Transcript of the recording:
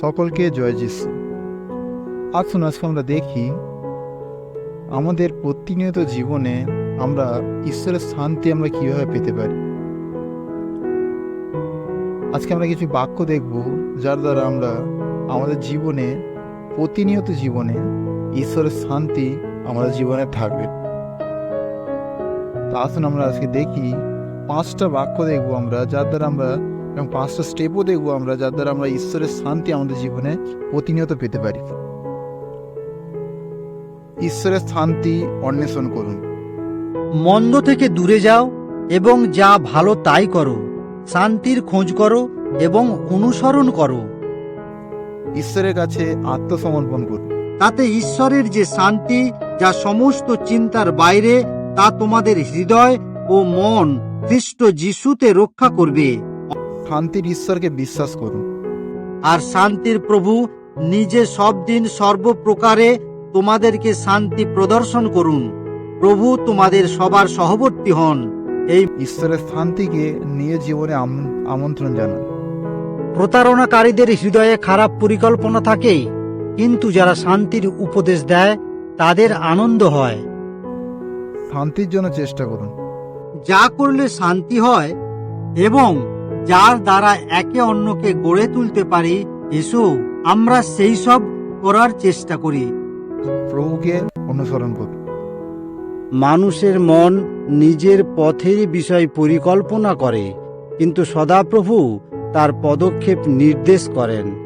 সকলকে জয় যিশু। আসুন আজকে আমরা দেখি, আমাদের প্রতিনিয়ত জীবনে আমরা ঈশ্বরের শান্তি আমরা কীভাবে পেতে পারি। আজকে আমরা কিছু বাক্য দেখব, যার দ্বারা আমরা আমাদের জীবনে, প্রতিনিয়ত জীবনে ঈশ্বরের শান্তি আমাদের জীবনে থাকবে। তা আসুন আমরা আজকে দেখি, পাঁচটা বাক্য দেখব আমরা, যার দ্বারা আমরা এবং পাঁচটা স্টেপও দেখব আমরা যার দ্বারা আমরা ঈশ্বরের শান্তি আমাদের জীবনে প্রতিনিয়ত পেতে পারি। ঈশ্বরের শান্তি অন্বেষণ করুন। মন্দ থেকে দূরে যাও এবং যা ভালো তাই করো। শান্তির খোঁজ করো এবং অনুসরণ করো। ঈশ্বরের কাছে আত্মসমর্পণ করুন। তাতে ঈশ্বরের যে শান্তি যা সমস্ত চিন্তার বাইরে তা তোমাদের হৃদয় ও মন খ্রিস্ট যিশুতে রক্ষা করবে। শান্তির ঈশ্বরকে বিশ্বাস করুন। আর শান্তির প্রভু নিজে সব দিন সর্বপ্রকারে তোমাদেরকে শান্তি প্রদর্শন করুন। প্রভু তোমাদের সবার সহবর্তী হন। এই ঈশ্বরের শান্তিকে নিয়ে জীবনে আমন্ত্রণ জানান। প্রতারণাকারীদের হৃদয়ে খারাপ পরিকল্পনা থাকে কিন্তু যারা শান্তির উপদেশ দেয় তাদের আনন্দ হয়। শান্তির জন্য চেষ্টা করুন। যা করলে শান্তি হয় এবং যার দ্বারা একে অন্যকে গড়ে তুলতে পারি এসো আমরা সেই সব করার চেষ্টা করি। প্রভুকে অনুসরণ করি। মানুষের মন নিজের পথের বিষয় পরিকল্পনা করে কিন্তু সদাপ্রভু তার পদক্ষেপ নির্দেশ করেন।